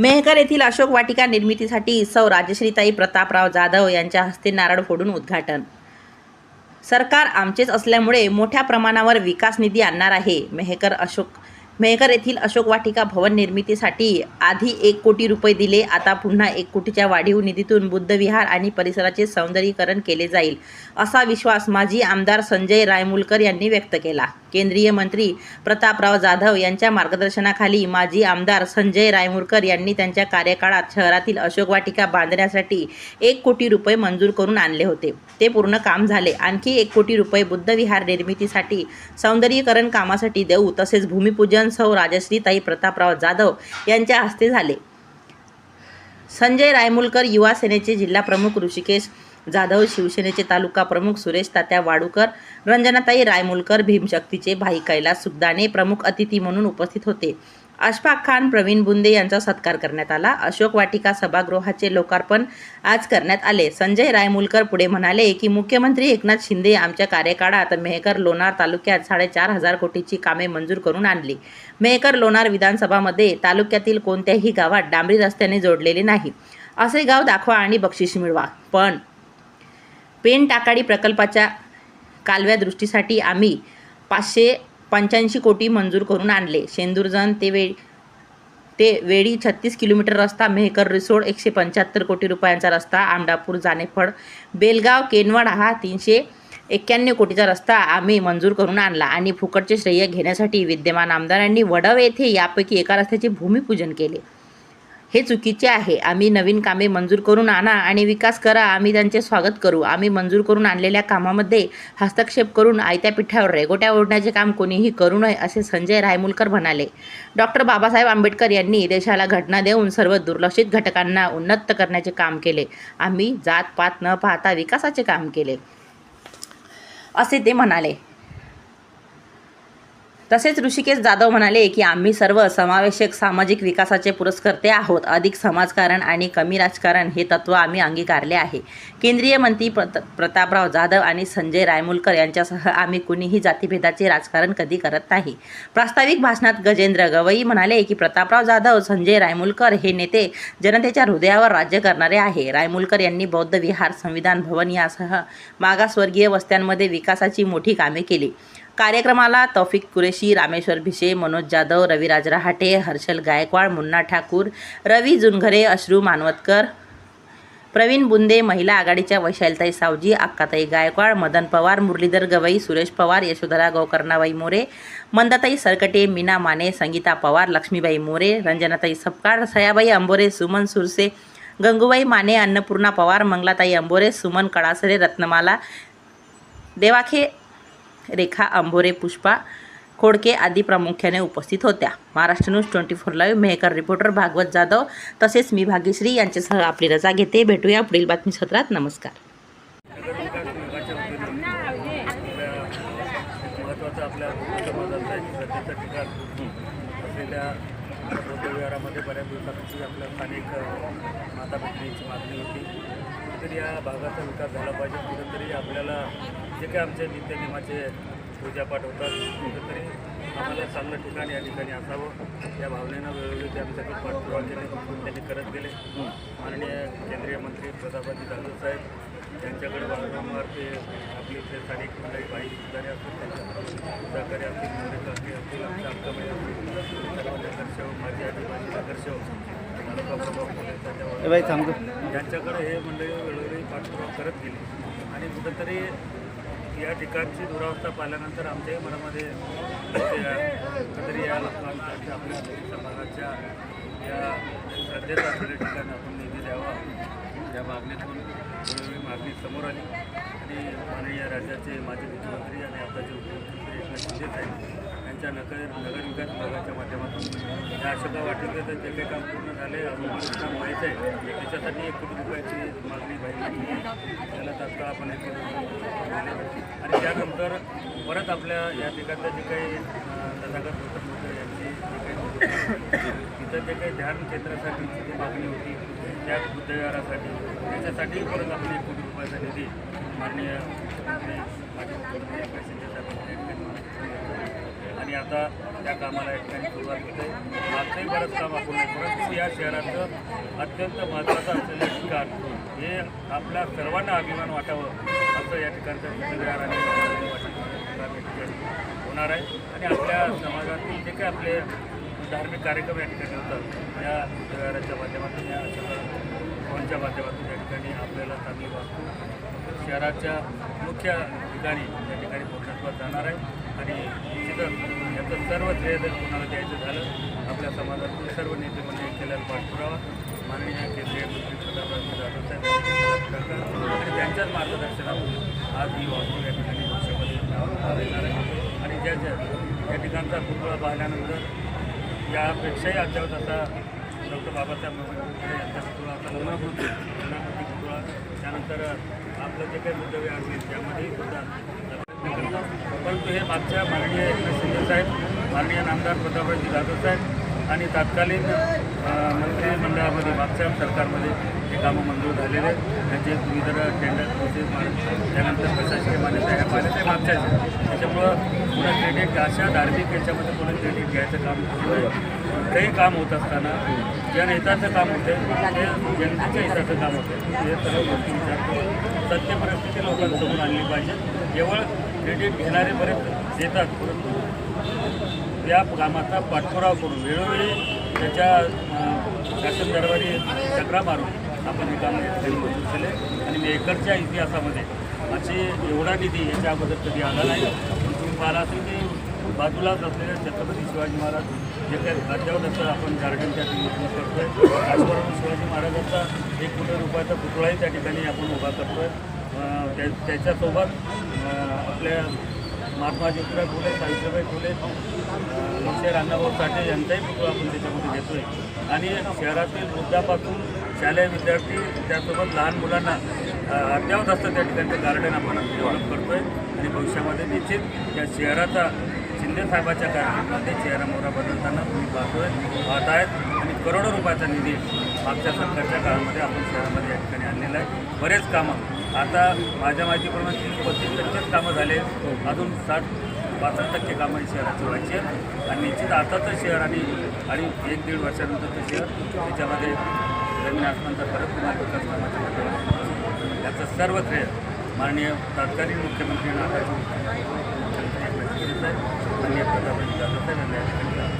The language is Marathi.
मेहकर येथील अशोक वाटिका निर्मितीसाठी सौ राजश्रीताई प्रतापराव जाधव यांच्या हस्ते नारळ फोडून उद्घाटन. सरकार आमचेच असल्यामुळे मोठ्या प्रमाणावर विकास निधी आणणार आहे मेहकर अशोक मेहकर येथील अशोक वाटिका भवन निर्मितीसाठी आधी एक कोटी रुपये दिले आता पुन्हा एक कोटीच्या वाढीव निधीतून बुद्धविहार आणि परिसराचे सौंदर्यीकरण केले जाईल असा विश्वास माजी आमदार संजय रायमुलकर यांनी व्यक्त केला. केंद्रीय मंत्री प्रतापराव जाधव यांच्या मार्गदर्शनाखाली माजी आमदार संजय रायमुरकर यांनी त्यांच्या कार्यकाळात शहरातील अशोक वाटिका बांधण्यासाठी एक कोटी रुपये मंजूर करून आणले होते. ते पूर्ण काम झाले. आणखी एक कोटी रुपये बुद्धविहार निर्मितीसाठी सौंदर्यीकरण कामासाठी देऊ तसेच भूमिपूजन सौ राजश्रीताई प्रतापराव जाधव यांच्या हस्ते झाले. संजय रायमुलकर युवा सेनेचे जिल्हा प्रमुख ऋषिकेश जाधव शिवसेनेचे तालुका प्रमुख सुरेश तात्या वाडूकर रंजनाताई रायमुलकर भीमशक्तीचे भाई कैलास सुगदाणे प्रमुख अतिथी म्हणून उपस्थित होते. अशफाक खान प्रवीण बुंदे यांचा सत्कार करण्यात आला. अशोक वाटिका सभागृहाचे लोकार्पण आज करण्यात आले. संजय रायमुलकर पुढे म्हणाले की मुख्यमंत्री एकनाथ शिंदे आमच्या कार्यकाळात मेहकर लोणार तालुक्यात साडेचार हजार कोटीची कामे मंजूर करून आणली. मेहकर लोणार विधानसभामध्ये तालुक्यातील कोणत्याही गावात डांबरी रस्त्याने जोडलेले नाही. असे गाव दाखवा आणि बक्षीस मिळवा. पण पेन टाकाडी प्रकल्पाच्या कालव्या दृष्टीसाठी आम्ही पाचशे पंच्याऐंशी कोटी मंजूर करून आणले. शेंदूरजण ते वे ते वेळी छत्तीस किलोमीटर रस्ता मेहकर रिसोड एकशे पंच्याहत्तर कोटी रुपयांचा रस्ता आमडापूर जानेफळ बेलगाव केनवड हा तीनशे एक्क्याण्णव कोटीचा रस्ता आम्ही मंजूर करून आणला आणि फुकटचे श्रेय घेण्यासाठी विद्यमान आमदारांनी वडव येथे यापैकी एका रस्त्याचे भूमिपूजन केले. हे चुकीचे आहे. आम्ही नवीन कामे मंजूर करून आणा आणि विकास करा. आम्ही त्यांचे स्वागत करू. आम्ही मंजूर करून आणलेल्या कामामध्ये हस्तक्षेप करून आयत्या पिठावर रेगोट्या ओढण्याचे काम कोणीही करू नये असे संजय रायमुलकर म्हणाले. डॉक्टर बाबासाहेब आंबेडकर यांनी देशाला घटना देऊन सर्व दुर्लक्षित घटकांना उन्नत करण्याचे काम केले. आम्ही जात पात न पाहता विकासाचे काम केले असे ते म्हणाले. तसेच ऋषिकेश जाधव म्हणाले की आम्ही सर्व समावेशक सामाजिक विकासाचे पुरस्कर्ते आहोत. अधिक समाजकारण आणि कमी राजकारण हे तत्व आम्ही अंगीकारले आहे. केंद्रीय मंत्री प्रत प्रतापराव जाधव आणि संजय रायमुलकर यांच्यासह आम्ही कुणीही जातीभेदाचे राजकारण कधी करत नाही. प्रास्ताविक भाषणात गजेंद्र गवई म्हणाले की प्रतापराव जाधव संजय रायमुलकर हे नेते जनतेच्या हृदयावर राज्य करणारे आहे. रायमुलकर यांनी बौद्ध विहार संविधान भवन यासह मागासवर्गीय वस्त्यांमध्ये विकासाची मोठी कामे केली. कार्यक्रमाला तौफिक कुरेशी रामेश्वर भिशे मनोज जाधव रविराज रहाटे हर्षल गायकवाड मुन्ना ठाकूर रवी जुनघरे अश्रू मानवतकर प्रवीण बुंदे महिला आघाडीच्या वैशालताई सावजी अक्काताई गायकवाड मदन पवार मुरलीधर गवई सुरेश पवार यशोधरा गोकर्णाबाई मोरे मंदाताई सरकटे मीना माने संगीता पवार लक्ष्मीबाई मोरे रंजनाताई सपकाळ सयाबाई अंबोरे सुमन सुरसे गंगूबाई माने अन्नपूर्णा पवार मंगलाताई अंबोरे सुमन कळासरे रत्नमाला देवाखे रेखा अंभोरे पुष्पा खोडके आदी प्रामुख्याने उपस्थित होत्या. Maharashtra news twenty four live Mehkar reporter Bhagwat Jadhav तसेच मी भाग्यश्री यांच्यासह आपली रजा घेते. भेटूया पुढील बातमी सत्रात नमस्कार. बौद्धविहारामध्ये बऱ्याच दिवसापासून आपल्या स्थानिक माता भगिनीची मागणी होती कुठेतरी या भागाचा विकास झाला पाहिजे. कुठेतरी आपल्याला जे काही आमचे नित्यनियमाचे पूजापाठ होतात कुठेतरी आम्हाला चांगलं ठिकाण या ठिकाणी असावं. या भावनेनं वेळोवेळी ते आमच्याकडे पाठपुरावा केले त्यांनी करत गेले. माननीय केंद्रीय मंत्री प्रतापजी जाधव साहेब त्यांच्याकडे वारंवार ते आपली इथे स्थानिक मंडळी बाई सुधारे असतील त्यांच्या सहकारी असतील मोरे काके असतील आमच्या अंकमय असतील. सर्व नगरसेवक माझी आधी माझी नगरसेवक तालुका प्रभाव पोलीस बाई थांबतो यांच्याकडे हे मंडळी वेळोवेळी पाठपुरावा करत गेली. आणि कुठंतरी या ठिकाणची दुरावस्था पाहिल्यानंतर आमच्याही मनामध्ये ते या लोकांच्या आपल्या समाजाच्या या श्रद्धेचं असलेल्या ठिकाणी आपण निधी द्यावा या मागणीतून वेळोवेळी मागणी समोर आली. आणि माननीय राज्याचे माजी मुख्यमंत्री आणि आताचे उपमुख्यमंत्री एकनाथ शिंदे साहेब यांच्या नगर नगरविकास विभागाच्या माध्यमातून या अशोका तर जे काही काम पूर्ण झाले. अजून बरंच काम व्हायचं आहे त्याच्यासाठी एक कोटी रुपयाची मागणी पाहिजे त्याला तात्काळ आपण एक आणि त्यानंतर परत आपल्या या ठिकाणचं जे काही तथागत गौतम बुद्ध यांची जे काही तिथं जे काही ध्यान केंद्रासाठीची जी मागणी होती त्या बुद्धविहारासाठी त्याच्यासाठी परत आपण एक कोटी रुपयाचा निधी माननीय मुख्यमंत्री माजी मुख्यमंत्री आणि आता त्या कामाला एक ठिकाणी सुरुवात होते. मागचंही बरंच काम आपण नाही परंतु या शहराचं अत्यंत महत्त्वाचं असलेलं ठिकाण हे आपल्या सर्वांना अभिमान वाटावं असं या ठिकाणचं चित्रगार आणि होणार आहे. आणि आपल्या समाजातील जे काही आपले धार्मिक कार्यक्रम या ठिकाणी होतात या चित्रगाराच्या माध्यमातून या फोनच्या माध्यमातून या ठिकाणी आपल्याला चांगली वास्तू शहराच्या मुख्य ठिकाणी या ठिकाणी पोहोचवत जाणार आहे. आणि निश्चितच याचं सर्व श्रेय जर कोणाला द्यायचं झालं आपल्या समाजातून सर्व नेते मंडळी केलेला पाठपुरावा. माननीय केंद्रीय मंत्री सदाभाऊ जाधव साहेब आणि त्यांच्याच मार्गदर्शनातून आज ही वास्तू या ठिकाणी भविष्यामध्ये येणार आहे. आणि ज्या ज्या या ठिकाणचा पुतळा पाहिल्यानंतर यापेक्षाही अद्यावत असा डॉक्टर बाबासाहेब आंबेडकर यांचा पुतळा आता लग्नापूर्ती लग्नापूर्ती पुतळा त्यानंतर आपलं जे काही मुद्दे असतील त्यामध्येही सुद्धा परंतु हे मागच्या माननीय एकनाथ शिंदे साहेब माननीय नामदार प्रतापरावजी जाधव साहेब आणि तत्कालीन मंत्रिमंडळामध्ये मागच्या सरकारमध्ये हे कामं मंजूर झालेले आहेत. त्यांचे विविध टेंडर प्रोसेस त्यानंतर प्रशासकीय मान्यता ह्या मान्यता मागच्याच त्याच्यामुळं पुन्हा क्रेडिट अशा धार्मिक याच्यामध्ये पुन्हा क्रेडिट घ्यायचं काम काही काम होत असताना जनहिताचं काम होतं ते जनतेच्या हिताचं काम होतं हे सर्व गोष्टी विचार करून सत्य परिस्थिती लोकांसमोर आणली पाहिजे. केवळ क्रेडिट घेणारे बरेच देतात परंतु त्या कामाचा पाठपुरावा करून वेळोवेळी त्याच्या शासन दरबारी चक्रा मारून आपण हे काम मंजूर केले. आणि मेकरच्या इतिहासामध्ये असे एवढा निधी याच्या अगोदर कधी आला नाही. पण तुम्ही पाहिला असेल की बाजूलाच असलेल्या छत्रपती शिवाजी महाराज जे काही राज्यावर असतं आपण झारखंडच्या ठिकाणी करतोय त्याचबरोबर शिवाजी महाराजांचा एक कोटी रुपयाचा पुतळाही त्या ठिकाणी आपण उभा करतोय. आहे त्याच्यासोबत आपल्या महात्मा ज्योतिराव फुले सावित्रीबाई फुले लोकशाहीर अण्णाभाऊ साठे यांचाही पुतळा आपण त्याच्यामध्ये आहे आणि शहरातील वृद्धापासून शालेय विद्यार्थी त्यासोबत लहान मुलांना अ, अद्यावत असतं त्या ठिकाणचं गार्डन आपण डेव्हलप आहे आणि भविष्यामध्ये निश्चित या शहराचा शिंदेसाहेबाच्या साहेबाच्या कारकिर्दीमध्ये चेहरा मोहरा बदलताना तुम्ही पाहतोय. पाहत आहेत करोडो रुपयाचा निधी मागच्या सरकारच्या काळामध्ये आपण शहरामध्ये या ठिकाणी आणलेला आहे. बरेच कामं. आता माझ्या माहितीप्रमाणे तीस पस्तीस टक्केच कामं झाले अजून साठ पासष्ट टक्के कामं शहराची व्हायची आहेत. आणि निश्चित आताचं शहर आणि आणि एक दीड वर्षानंतरचं शहर त्याच्यामध्ये जमीन आसमानचा फरक पुन्हा विकास कामाच्या माध्यमातून. याचं सर्व श्रेय माननीय तत्कालीन मुख्यमंत्री नारायण आणि एकनाथ जाधव साहेब यांना या ठिकाणी